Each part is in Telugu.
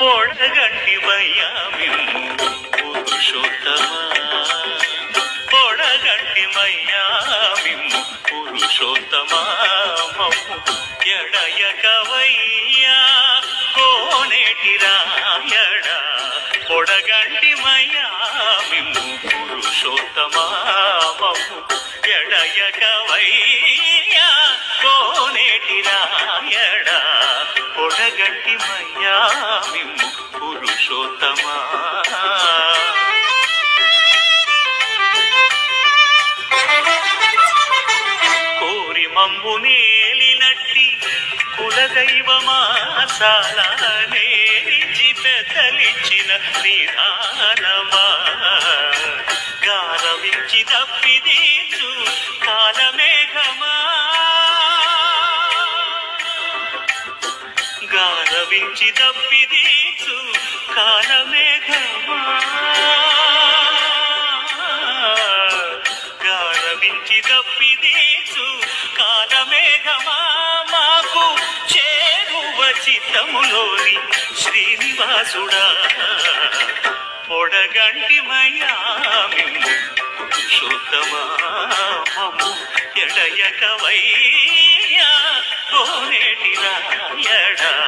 పొడగంటివయ్యా మిమ్ము పురుషోత్తమా. పొడగంటిమయ్యా మిమ్ము పురుషోత్తమా మమ్ము ఎడయకవయ్యా కోనేటి రాయడా పొడగంటిమయ్యా మిమ్ము పురుషోత్తమా. గట్టిమయ్యా మిమ్ము పురుషోత్తమా. కోరి మమ్ము నేలినట్టి కులదైవమా చాలా నేరిచి పెద్దలిచ్చిన నిధానమా గారవించి తప్పి ఆరవించి తప్పిదీచు కాలమేఘమా. గారవించి తప్పిదీచు కాలమేఘమా. మాకు చేరువ చిత్తములోని శ్రీనివాసుడా. పొడగంటిమయ్యా మిమ్ము పురుషోత్తమా మమ్ము ఎడయకవయ్యా. కోనేటి రాయడా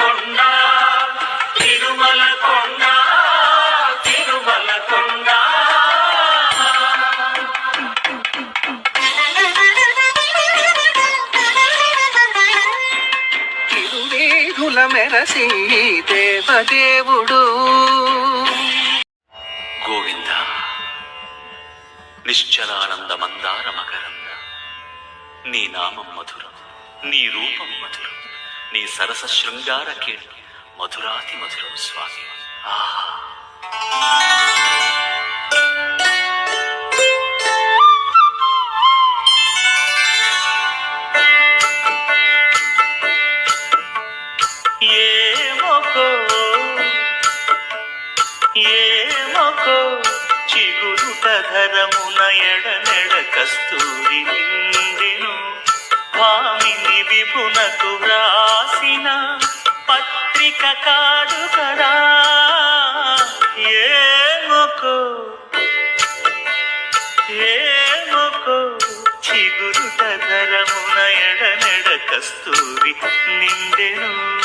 తిరుమల మెరసి దేవదేవుడు గోవింద నిశ్చలానంద మందార మకరంద నీ నామం మధురం నీ రూపం మధురం నీ సరస శృంగార కీర్తి మధురాతి మధురం స్వామి. ఆహా. ఏమొకో చిగురుట ధరమున ఎడనెడ కస్తూరి నిండెను. భామిని విభునకు వ్రాసిన పత్రిక కాదు కదా ఏమకో? ఏమకో? చిగురుట ధరమున ఎడనెడ కస్తూరి నిండెను.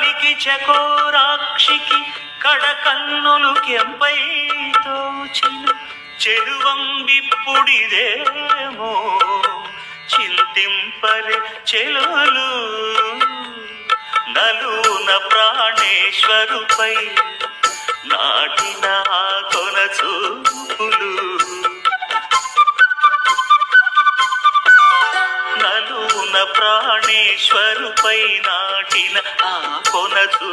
కలికి చకోరాక్షికి కడకన్నులు కెంపై తోచిన చెరువంబిప్పుడిదేమో చింతింపరే చెలులు. నలున ప్రాణేశ్వరుపై నాటిన ఆ ప్రాణేశ్వరుపై నాటిన ఆ కొనదు.